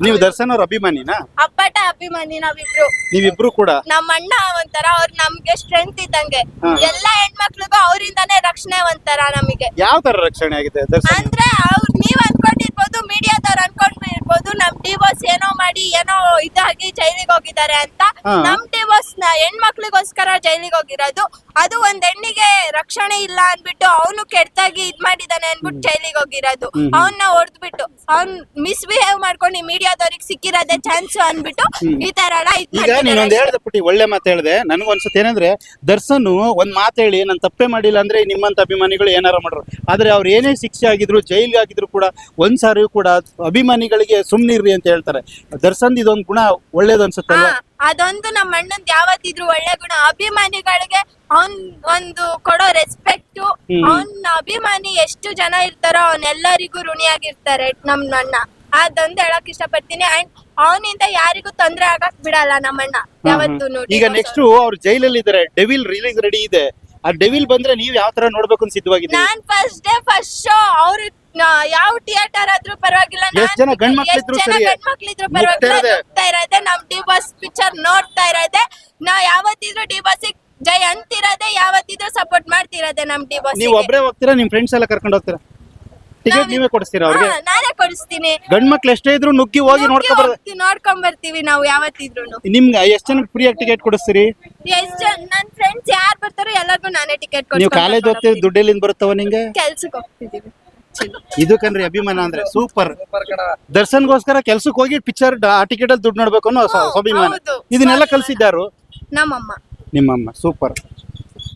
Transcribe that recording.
ನೀವು ದರ್ಶನ್ ಅವ್ರ ಅಭಿಮಾನಿನಾ? ಅಪ್ಪಟ ಅಭಿಮಾನಿ ನಾವಿಬ್ರು. ನೀವಿಬ್ರು ಕೂಡ? ನಮ್ಮ ಅಣ್ಣ ಒಂಥರ ಅವ್ರ ನಮ್ಗೆ ಸ್ಟ್ರೆಂತ್ ಇದ್ದಂಗೆ. ಹಾ. ಎಲ್ಲಾ ಹೆಣ್ಮಕ್ಳಿಗೂ ಅವರಿಂದಾನೇ ರಕ್ಷಣೆ ಒಂಥರ ನಮಗೆ. ಯಾವ ತರ ರಕ್ಷಣೆ ಆಗಿದೆ ದರ್ಶನ್ ಅಂದ್ರೆ ಅವ್ರು ನೀವ್ ಅನ್ಕೊಂಡಿರ್ಬೋದು ಮೀಡಿಯಾದವ್ರು ಅನ್ಕೊಂಡಿರ್ಬೋದು ನಮ್ ಡಿವೋರ್ಸ್ ಏನೋ ಮಾಡಿ ಏನೋ ಇದಾಗಿ ಜೈಲಿಗೆ ಹೋಗಿದ್ದಾರೆ ಅಂತ. ಹಾ. ನಮ್ ಡಿವೋರ್ಸ್ನ ಹೆಣ್ಮಕ್ಳಿಗೋಸ್ಕರ ಜೈಲಿಗೆ ಹೋಗಿರೋದು. ಅದು ಒಂದ್ ಹೆಣ್ಣಿಗೆ ರಕ್ಷಣೆ ಇಲ್ಲ ಅನ್ಬಿಟ್ಟು ಅವನು ಕೆಟ್ಟಾಗಿ ಇದ್ ಮಾಡಿದಾನೆ ಅನ್ಬಿಟ್ಟು ಜೈಲಿಗೆ ಹೋಗಿರೋದು. ಹ್ಮ್. ಅವನ್ನ ಹೊಡೆದ್ಬಿಟ್ಟು ಅವ್ನ್ ಮಿಸ್ಬಿಹೇವ್ ಮಾಡ್ಕೊಂಡು ಮೀಡಿಯಾದವ್ರಿಗೆ ಸಿಕ್ಕಿರೋದೇ ಚಾನ್ಸ್ ಅನ್ಬಿಟ್ಟು ಈ ತರ ಎಲ್ಲ ಇದ್ ಈಗ ನೀನೊಂದ್. ಹೇಳ್ದೆ ಪುಟ್ಟಿ ಒಳ್ಳೆ ಮಾತು ಹೇಳ್ದೆ. ನನ್ಗ ಅನ್ಸುತ್ತೆ ಏನಂದ್ರೆ ದರ್ಶನ್ ಒಂದ್ ಮಾತು ಹೇಳಿ ನಾನು ತಪ್ಪೇ ಮಾಡಿಲ್ಲ ಅಂದ್ರೆ ನಿಮ್ಮಂತ ಅಭಿಮಾನಿಗಳು ಏನಾರ ಮಾಡ್ರು. ಆದ್ರೆ ಅವ್ರ ಏನೇ ಶಿಕ್ಷೆ ಆಗಿದ್ರು ಜೈಲ್ಗೆ ಆಗಿದ್ರು ಕೂಡ ಒಂದ್ ಸಾರಿ ಕೂಡ ಅಭಿಮಾನಿಗಳಿಗೆ ಸುಮ್ನಿರ್ರಿ ಅಂತ ಹೇಳ್ತಾರೆ. ದರ್ಶನ್ ಇದೊಂದು ಗುಣ ಒಳ್ಳೇದು ಅನ್ಸುತ್ತಲ್ಲ? ಅದೊಂದು ನಮ್ಮ ಅಣ್ಣಂದ್ ಯಾವತ್ತಿದ್ರು ಒಳ್ಳೆ ಗುಣ. ಅಭಿಮಾನಿಗಳಿಗೆ ಅವ್ನ್ ಒಂದು ಕೊಡೋ ರೆಸ್ಪೆಕ್ಟ್. ಅವನ್ ಅಭಿಮಾನಿ ಎಷ್ಟು ಜನ ಇರ್ತಾರೋ ಅವನ್ನೆಲ್ಲರಿಗೂ ಋಣಿಯಾಗಿರ್ತಾರೆ ನಮ್ ಅಣ್ಣ. ಅದೊಂದು ಹೇಳಕ್ ಇಷ್ಟಪಡ್ತೀನಿ. ಅಂಡ್ ಅವನಿಂದ ಯಾರಿಗೂ ತೊಂದ್ರೆ ಆಗಕ್ ಬಿಡಲ್ಲ ನಮ್ಮಣ್ಣ. ಯಾವತ್ತೂ ಈಗ ನೆಕ್ಸ್ಟ್ ಅವ್ರು ಜೈಲಲ್ಲಿ ಇದಾರೆ ಡೆವಿಲ್ ರಿಲೀಸ್ ರೆಡಿ ಇದೆ. ಆ ಡೆವಿಲ್ ಬಂದ್ರೆ ನೀವ್ ಯಾವ ತರ ನೋಡ್ಬೇಕು ಅಂತ ಸಿದ್ಧವಾಗಿದ್ದೀವಿ ನಾನ್ ಫಸ್ಟ್ ಡೇ ಫಸ್ಟ್ ಶೋ ಅವ್ರು ಯಾವ ಥಿಯೇಟರ್ ಆದ್ರೂ ಪರವಾಗಿಲ್ಲ. ಎಷ್ಟ್ ಜನ ಗಂಡ್ ಮಕ್ಳು ಇದ್ರು ಸರಿ. ಪರವಾಗಿಲ್ಲ. ಇರೋದೆ. ನೋಡ್ತಾ ಇರೋದೆ? ನಮ್ ಡಿಬಾಸ್ ಪಿಕ್ಚರ್ ನೋಡ್ತಾ ಇರೋದೆ. ನಾ ಯಾವತ್ತಿದ್ರು ಡಿಬಾಸಿಗ್ ಜೈ ಅಂತಿರೋದೆ ಯಾವತ್ತಿದ್ರು ಸಪೋರ್ಟ್ ಮಾಡ್ತಿರೋದೆ ನಮ್ ಡಿಬಾಸ್ ನೀವ್ ಒಬ್ರೇ ಹೋಗ್ತೀರಾ ನಿಮ್ ಫ್ರೆಂಡ್ಸ್ ಎಲ್ಲ ಕರ್ಕೊಂಡು ಹೋಗ್ತೀರಾ? ಟಿಕೆಟ್ ನೀವೇ ಕೊಡಿಸ್ತೀರಾ ಅವ್ರಿಗೆ? ನಾನೇ ಕೊಡಿಸ್ತೀನಿ. ಗಂಡ್ ಮಕ್ಳು ಎಷ್ಟೇ ಇದ್ರು ನುಗ್ಗಿ ಹೋಗಿ ನೋಡ್ಕೊಂಡ್ ಬರ್ ನೋಡ್ಕೊಂಡ್ ಬರ್ತೀವಿ ನಾವು ಯಾವತ್ತಿದ್ರು ನಿಮ್ಗೆ ಎಷ್ಟ್ ಜನಕ್ಕೆ ಫ್ರೀಯಾಗಿ ಟಿಕೆಟ್ ಕೊಡಿಸ್ತೀರಿ? ಎಷ್ಟ್ ಜನ ನನ್ ಫ್ರೆಂಡ್ಸ್ ಯಾರ್ ಬರ್ತಾರೋ ಎಲ್ಲರಿಗೂ ನಾನೇ ಟಿಕೆಟ್ ನೀವು ಕಾಲೇಜ್ ಹೋಗ್ತೀರಿ ದುಡ್ಡೆಲ್ಲಿಂದ ಬರುತ್ತವ ನಿಂಗೆ? ಕೆಲ್ಸಕ್ಕೆ ಹೋಗ್ತಿದೀವಿ. ಇದು ಕಣ್ರಿ ಅಭಿಮಾನ ಅಂದ್ರೆ ಸೂಪರ್ ದರ್ಶನ್ಗೋಸ್ಕರ ಕೆಲ್ಸಕ್ಕೆ ಹೋಗಿ ಪಿಕ್ಚರ್ ಆ ಟಿಕೆಟ್ ಅಲ್ಲಿ ದುಡ್ಡು ನೋಡ್ಬೇಕು ಅನ್ನೋ ಅಭಿಮಾನ. ಸ್ವಾಭಿಮಾನ ಹೌದು. ಇದನ್ನೆಲ್ಲ ಕಲ್ಸಿದ್ದಾರು? ನಮ್ಮಮ್ಮ. ನಿಮ್ಮಮ್ಮ ಸೂಪರ್